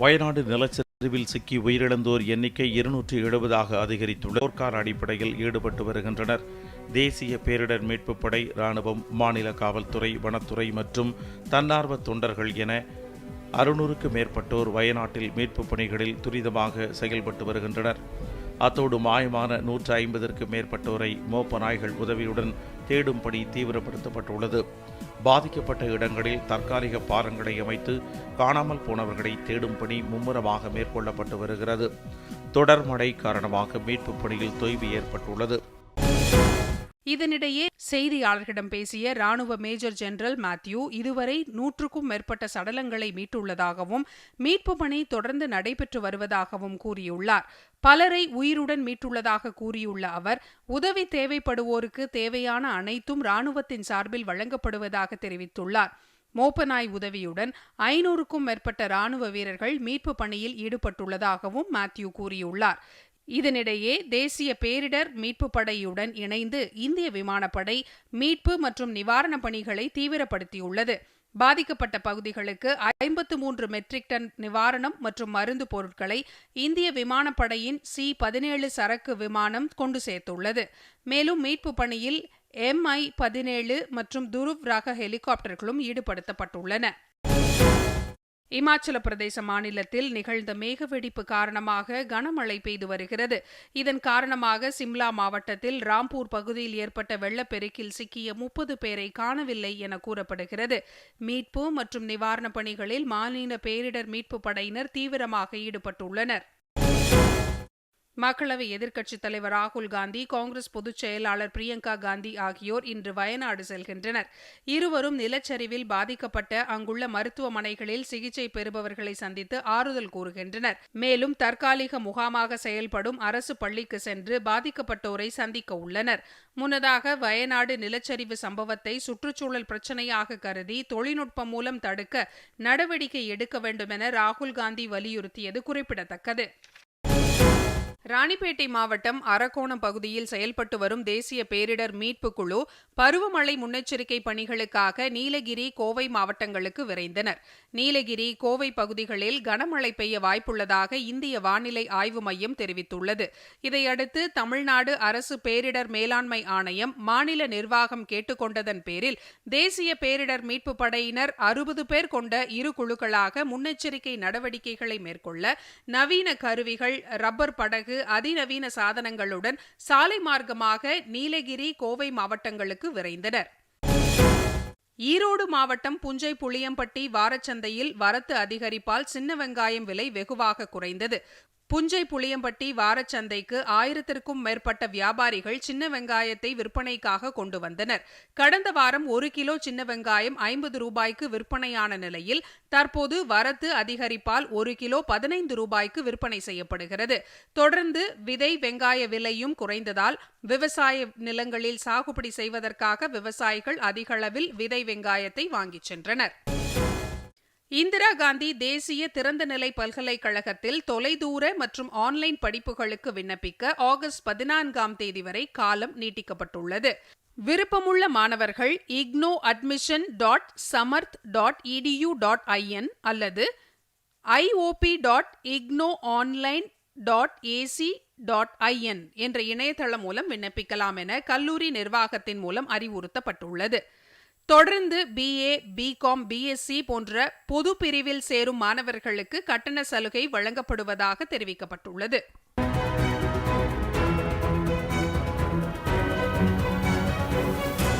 வயநாடு நிலச்சரிவில் சிக்கி உயிரிழந்தோர் எண்ணிக்கை இருநூற்றி எழுபதாக அதிகரித்துள்ள போர்க்கால அடிப்படையில் ஈடுபட்டு வருகின்றனர். தேசிய பேரிடர் மீட்புப் படை இராணுவம் மாநில காவல்துறை வனத்துறை மற்றும் தன்னார்வ தொண்டர்கள் என அறுநூறுக்கு மேற்பட்டோர் வயநாட்டில் மீட்புப் பணிகளில் துரிதமாக செயல்பட்டு வருகின்றனர். அத்தோடு மாயமான நூற்று ஐம்பதற்கு மேற்பட்டோரை மோப்ப நாய்கள் உதவியுடன் தேடும் பணி தீவிரப்படுத்தப்பட்டுள்ளது. பாதிக்கப்பட்ட இடங்களில் தற்காலிக பாலங்களை அமைத்து காணாமல் போனவர்களை தேடும் பணி மும்முரமாக மேற்கொள்ளப்பட்டு வருகிறது. தொடர் மழை காரணமாக மீட்புப் பணியில் தொய்வு ஏற்பட்டுள்ளது. இதனிடையே செய்தியாளர்களிடம் பேசிய ராணுவ மேஜர் ஜெனரல் மேத்யூ இதுவரை நூற்றுக்கும் மேற்பட்ட சடலங்களை மீட்டுள்ளதாகவும் மீட்பு பணி தொடர்ந்து நடைபெற்று வருவதாகவும் கூறியுள்ளார். பலரை உயிருடன் மீட்டுள்ளதாக கூறியுள்ள அவர் உதவி தேவைப்படுவோருக்கு தேவையான அனைத்தும் ராணுவத்தின் சார்பில் வழங்கப்படுவதாக தெரிவித்துள்ளார். மோப்பநாய் உதவியுடன் ஐநூறுக்கும் மேற்பட்ட ராணுவ வீரர்கள் மீட்பு பணியில் ஈடுபட்டுள்ளதாகவும் மேத்யூ கூறியுள்ளார். இதனிடையே தேசிய பேரிடர் மீட்பு படையுடன் இணைந்து இந்திய விமானப்படை மீட்பு மற்றும் நிவாரணப் பணிகளை தீவிரப்படுத்தியுள்ளது. பாதிக்கப்பட்ட பகுதிகளுக்கு ஐம்பத்து மூன்று மெட்ரிக் டன் நிவாரணம் மற்றும் மருந்து பொருட்களை இந்திய விமானப்படையின் சி பதினேழு சரக்கு விமானம் கொண்டு சேர்த்துள்ளது. மேலும் மீட்பு பணியில் எம்ஐ பதினேழு மற்றும் துருவ் ரக ஹெலிகாப்டர்களும் ஈடுபடுத்தப்பட்டுள்ளன. இமாச்சல பிரதேச மாநிலத்தில் நிகழ்ந்த மேகவெடிப்பு காரணமாக கனமழை பெய்து வருகிறது. இதன் காரணமாக சிம்லா மாவட்டத்தில் ராம்பூர் பகுதியில் ஏற்பட்ட வெள்ளப்பெருக்கில் சிக்கிய முப்பது பேரை காணவில்லை என கூறப்படுகிறது. மீட்பு மற்றும் நிவாரணப் பணிகளில் மாநில பேரிடர் மீட்பு படையினர் தீவிரமாக ஈடுபட்டுள்ளனர். மக்களவை எதிர்க்கட்சித் தலைவர் ராகுல் காந்தி காங்கிரஸ் பொதுச் செயலாளர் பிரியங்கா காந்தி ஆகியோர் இன்று வயநாடு செல்கின்றனர். இருவரும் நிலச்சரிவில் பாதிக்கப்பட்ட அங்குள்ள மருத்துவமனைகளில் சிகிச்சை பெறுபவர்களை சந்தித்து ஆறுதல் கூறுகின்றனர். மேலும் தற்காலிக முகாமாக செயல்படும் அரசு பள்ளிக்கு சென்று பாதிக்கப்பட்டோரை சந்திக்க உள்ளனர். முன்னதாக வயநாடு நிலச்சரிவு சம்பவத்தை சுற்றுச்சூழல் பிரச்சினையாக கருதி தொழில்நுட்பம் மூலம் தடுக்க நடவடிக்கை எடுக்க வேண்டும் என ராகுல் காந்தி வலியுறுத்தியது குறிப்பிடத்தக்கது. ராணிப்பேட்டை மாவட்டம் அரக்கோணம் பகுதியில் செயல்பட்டு வரும் தேசிய பேரிடர் மீட்பு குழு பருவமழை முன்னெச்சரிக்கை பணிகளுக்காக நீலகிரி கோவை மாவட்டங்களுக்கு விரைந்தனர். நீலகிரி கோவை பகுதிகளில் கனமழை பெய்ய வாய்ப்புள்ளதாக இந்திய வானிலை ஆய்வு மையம் தெரிவித்துள்ளது. இதையடுத்து தமிழ்நாடு அரசு பேரிடர் மேலாண்மை ஆணையம் மாநில நிர்வாகம் கேட்டுக்கொண்டதன் பேரில் தேசிய பேரிடர் மீட்பு படையினர் அறுபது பேர் கொண்ட இரு குழுக்களாக முன்னெச்சரிக்கை நடவடிக்கைகளை மேற்கொள்ள நவீன கருவிகள் ரப்பர் படகு அதிநவீன சாதனங்களுடன் சாலை மார்க்கமாக நீலகிரி கோவை மாவட்டங்களுக்கு விரைந்தனர். ஈரோடு மாவட்டம் புஞ்சை புளியம்பட்டி வாரச்சந்தையில் வரத்து அதிகரிப்பால் சின்ன வெங்காயம் விலை வெகுவாக குறைந்தது. புஞ்சை புளியம்பட்டி வாரச்சந்தைக்கு ஆயிரத்திற்கும் மேற்பட்ட வியாபாரிகள் சின்ன வெங்காயத்தை விற்பனைக்காக கொண்டு வந்தனர். கடந்த வாரம் ஒரு கிலோ சின்ன வெங்காயம் ஐம்பது ரூபாய்க்கு விற்பனையான நிலையில் தற்போது வரத்து அதிகரிப்பால் ஒரு கிலோ பதினைந்து ரூபாய்க்கு விற்பனை செய்யப்படுகிறது. தொடர்ந்து விதை வெங்காய விலையும் குறைந்ததால் விவசாய நிலங்களில் சாகுபடி செய்வதற்காக விவசாயிகள் அதிகளவில் விதை வெங்காயத்தை வாங்கிச் சென்றனர். இந்திரா காந்தி தேசிய திறந்தநிலை பல்கலைக்கழகத்தில் தொலைதூர மற்றும் ஆன்லைன் படிப்புகளுக்கு விண்ணப்பிக்க ஆகஸ்ட் பதினான்காம் தேதி வரை காலம் நீட்டிக்கப்பட்டுள்ளது. விருப்பமுள்ள மாணவர்கள் IGNOU admission dot Samarth dot edu dot in அல்லது IOP dot IGNOU online dot ac dot in என்ற இணையதளம் மூலம் விண்ணப்பிக்கலாம் என கல்லூரி நிர்வாகத்தின் மூலம் அறிவுறுத்தப்பட்டுள்ளது. தொடர்ந்து பிஏ பிகாம் பிஎஸ்சி போன்ற பொது பிரிவில் சேரும் மாணவர்களுக்கு கட்டண சலுகை வழங்கப்படுவதாக தெரிவிக்கப்பட்டுள்ளது.